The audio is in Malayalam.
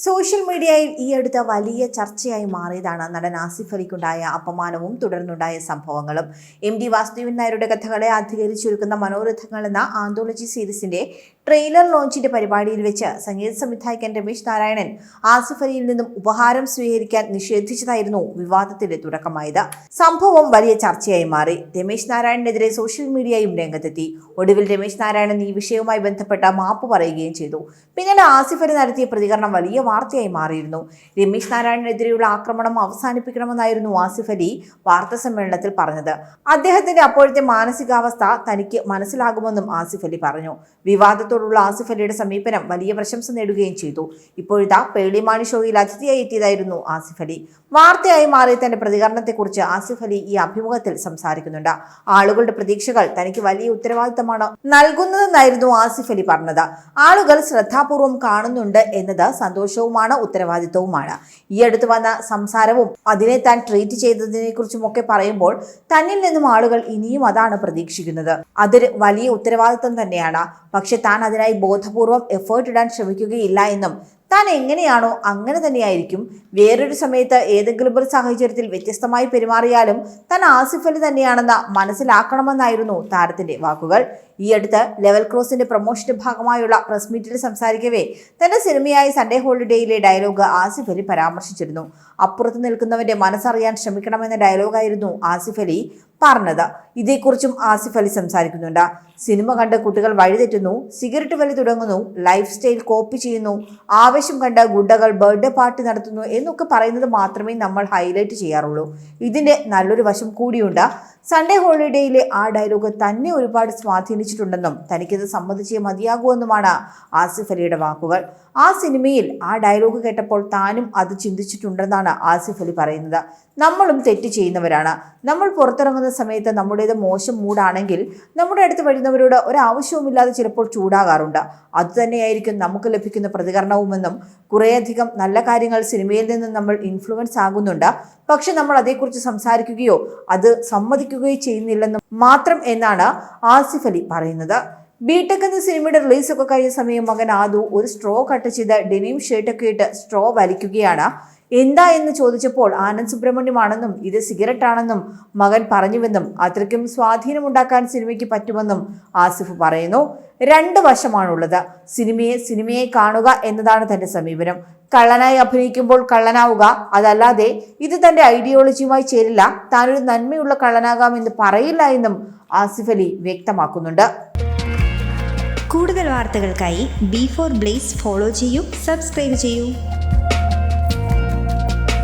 സോഷ്യൽ മീഡിയയിൽ ഈ അടുത്ത വലിയ ചർച്ചയായി മാറിയതാണ് നടൻ ആസിഫ് അലിക്കുണ്ടായ അപമാനവും തുടർന്നുണ്ടായ സംഭവങ്ങളും. എം ഡി വാസുദേവൻ നായരുടെ കഥകളെ അധികരിച്ചൊരുക്കുന്ന മനോരഥങ്ങൾ എന്ന ആന്തോളജി സീരീസിന്റെ ട്രെയിലർ ലോഞ്ചിന്റെ പരിപാടിയിൽ വെച്ച് സംഗീത സംവിധായകൻ രമേശ് നാരായണൻ ആസിഫ് അലിയിൽ നിന്നും ഉപഹാരം സ്വീകരിക്കാൻ നിഷേധിച്ചതായിരുന്നു വിവാദത്തിന്റെ തുടക്കമായത്. സംഭവം വലിയ ചർച്ചയായി മാറി. രമേശ് നാരായണനെതിരെ സോഷ്യൽ മീഡിയയും രംഗത്തെത്തി. ഒടുവിൽ രമേശ് നാരായണൻ ഈ വിഷയവുമായി ബന്ധപ്പെട്ട മാപ്പ് പറയുകയും ചെയ്തു. പിന്നീട് ആസിഫ് അലി നടത്തിയ പ്രതികരണം വലിയ വാർത്തയായി മാറിയിരുന്നു. രമേശ് നാരായണനെതിരെയുള്ള ആക്രമണം അവസാനിപ്പിക്കണമെന്നായിരുന്നു ആസിഫ് അലി വാർത്താ സമ്മേളനത്തിൽ പറഞ്ഞത്. അദ്ദേഹത്തിന്റെ അപ്പോഴത്തെ മാനസികാവസ്ഥ തനിക്ക് മനസ്സിലാകുമെന്നും ആസിഫ് അലി പറഞ്ഞു. വിവാദത്തോടുള്ള ആസിഫ് അലിയുടെ സമീപനം വലിയ പ്രശംസ നേടുകയും ചെയ്തു. ഇപ്പോഴത്തെ പേളിമാണി ഷോയിൽ അതിഥിയായി എത്തിയതായിരുന്നു ആസിഫ് അലി. വാർത്തയായി മാറിയ തന്റെ പ്രതികരണത്തെക്കുറിച്ച് ആസിഫ് അലി ഈ അഭിമുഖത്തിൽ സംസാരിക്കുന്നുണ്ട്. ആളുകളുടെ പ്രതീക്ഷകൾ തനിക്ക് വലിയ ഉത്തരവാദിത്തമാണ് നൽകുന്നതെന്നായിരുന്നു ആസിഫ് അലി പറഞ്ഞത്. ആളുകൾ ശ്രദ്ധാപൂർവം കാണുന്നുണ്ട് എന്നത് സന്തോഷവുമാണ് ഉത്തരവാദിത്തവുമാണ് ഈ അടുത്ത് വന്ന സംസാരവും അതിനെ താൻ ട്രീറ്റ് ചെയ്തതിനെ കുറിച്ചുമൊക്കെ പറയുമ്പോൾ തന്നിൽ നിന്നും ആളുകൾ ഇനിയും അതാണ് പ്രതീക്ഷിക്കുന്നത്. അതൊരു വലിയ ഉത്തരവാദിത്വം തന്നെയാണ്. പക്ഷെ താൻ അതിനായി ബോധപൂർവം എഫേർട്ട് ഇടാൻ ശ്രമിക്കുകയില്ല എന്നും താൻ എങ്ങനെയാണോ അങ്ങനെ തന്നെയായിരിക്കും. വേറൊരു സമയത്ത് ഏതെങ്കിലും ഒരു സാഹചര്യത്തിൽ വ്യത്യസ്തമായി പെരുമാറിയാലും താൻ ആസിഫ് അലി തന്നെയാണെന്ന് മനസ്സിലാക്കണമെന്നായിരുന്നു താരത്തിന്റെ വാക്കുകൾ. ഈ അടുത്ത് ലെവൽ ക്രോസിന്റെ പ്രൊമോഷന്റെ ഭാഗമായുള്ള പ്രസ് മീറ്റിൽ സംസാരിക്കവേ തന്റെ സിനിമയായ സൺഡേ ഹോളിഡേയിലെ ഡയലോഗ് ആസിഫ് അലി പരാമർശിച്ചിരുന്നു. അപ്പുറത്ത് നിൽക്കുന്നവന്റെ മനസ്സറിയാൻ ശ്രമിക്കണമെന്ന ഡയലോഗായിരുന്നു ആസിഫ് അലി. പറഞ്ഞത്. ഇതേക്കുറിച്ചും ആസിഫ് അലി സംസാരിക്കുന്നുണ്ട്. സിനിമ കണ്ട് കുട്ടികൾ വഴിതെറ്റുന്നു സിഗരറ്റ് വലി തുടങ്ങുന്നു ലൈഫ് സ്റ്റൈൽ കോപ്പി ചെയ്യുന്നു ആവേശം കണ്ട് ഗുണ്ടകൾ ബർത്ത്ഡേ പാർട്ടി നടത്തുന്നു എന്നൊക്കെ പറയുന്നത് മാത്രമേ നമ്മൾ ഹൈലൈറ്റ് ചെയ്യാറുള്ളൂ. ഇതിന്റെ നല്ലൊരു വശം കൂടിയുണ്ട്. സൺഡേ ഹോളിഡേയിലെ ആ ഡയലോഗ് തന്നെ ഒരുപാട് സ്വാധീനിച്ചിട്ടുണ്ടെന്നും തനിക്കത് സമ്മതിച്ചേ മതിയാകുമെന്നുമാണ് ആസിഫ് അലിയുടെ വാക്കുകൾ. ആ സിനിമയിൽ ആ ഡയലോഗ് കേട്ടപ്പോൾ താനും അത് ചിന്തിച്ചിട്ടുണ്ടെന്നാണ് ആസിഫ് അലി പറയുന്നത്. നമ്മളും തെറ്റ് ചെയ്യുന്നവരാണ്. നമ്മൾ പുറത്തിറങ്ങുന്ന സമയത്ത് നമ്മുടേത് മോശം മൂടാണെങ്കിൽ നമ്മുടെ അടുത്ത് വരുന്നവരോട് ഒരാവശ്യവുമില്ലാതെ ചിലപ്പോൾ ചൂടാകാറുണ്ട്. അതുതന്നെയായിരിക്കും നമുക്ക് ലഭിക്കുന്ന പ്രതികരണവുമെന്നും കുറേയധികം നല്ല കാര്യങ്ങൾ സിനിമയിൽ നിന്ന് നമ്മൾ ഇൻഫ്ലുവൻസ് ആകുന്നുണ്ട്. പക്ഷെ നമ്മൾ അതേക്കുറിച്ച് സംസാരിക്കുകയോ അത് സമ്മതിക്കുകയോ ചെയ്യുന്നില്ലെന്നും മാത്രം എന്നാണ് ആസിഫ് അലി പറയുന്നത്. ബിടെക് എന്ന സിനിമയുടെ റിലീസൊക്കെ കഴിഞ്ഞ സമയം മകൻ ആദു ഒരു സ്ട്രോ കട്ട് ചെയ്ത് ഡെനിം ഷർട്ടൊക്കെ ഇട്ട് സ്ട്രോ വലിക്കുകയാണ്. എന്താ എന്ന് ചോദിച്ചപ്പോൾ ആനന്ദ് സുബ്രഹ്മണ്യമാണെന്നും ഇത് സിഗരറ്റ് ആണെന്നും മകൻ പറഞ്ഞുവെന്നും അത്രയ്ക്കും സ്വാധീനമുണ്ടാക്കാൻ സിനിമയ്ക്ക് പറ്റുമെന്നും ആസിഫ് പറയുന്നു. രണ്ട് വശമാണുള്ളത്. സിനിമയെ സിനിമയെ കാണുക എന്നതാണ് തന്റെ സമീപനം. കള്ളനായി അഭിനയിക്കുമ്പോൾ കള്ളനാവുക അതല്ലാതെ ഇത് തന്റെ ഐഡിയോളജിയുമായി ചേരില്ല. താനൊരു നന്മയുള്ള കള്ളനാകാമെന്ന് പറയില്ല എന്നും ആസിഫ് അലി വ്യക്തമാക്കുന്നുണ്ട്. കൂടുതൽ വാർത്തകൾക്കായി ബി ഫോർ ബ്ലേസ് ഫോളോ ചെയ്യൂ സബ്സ്ക്രൈബ് ചെയ്യൂ.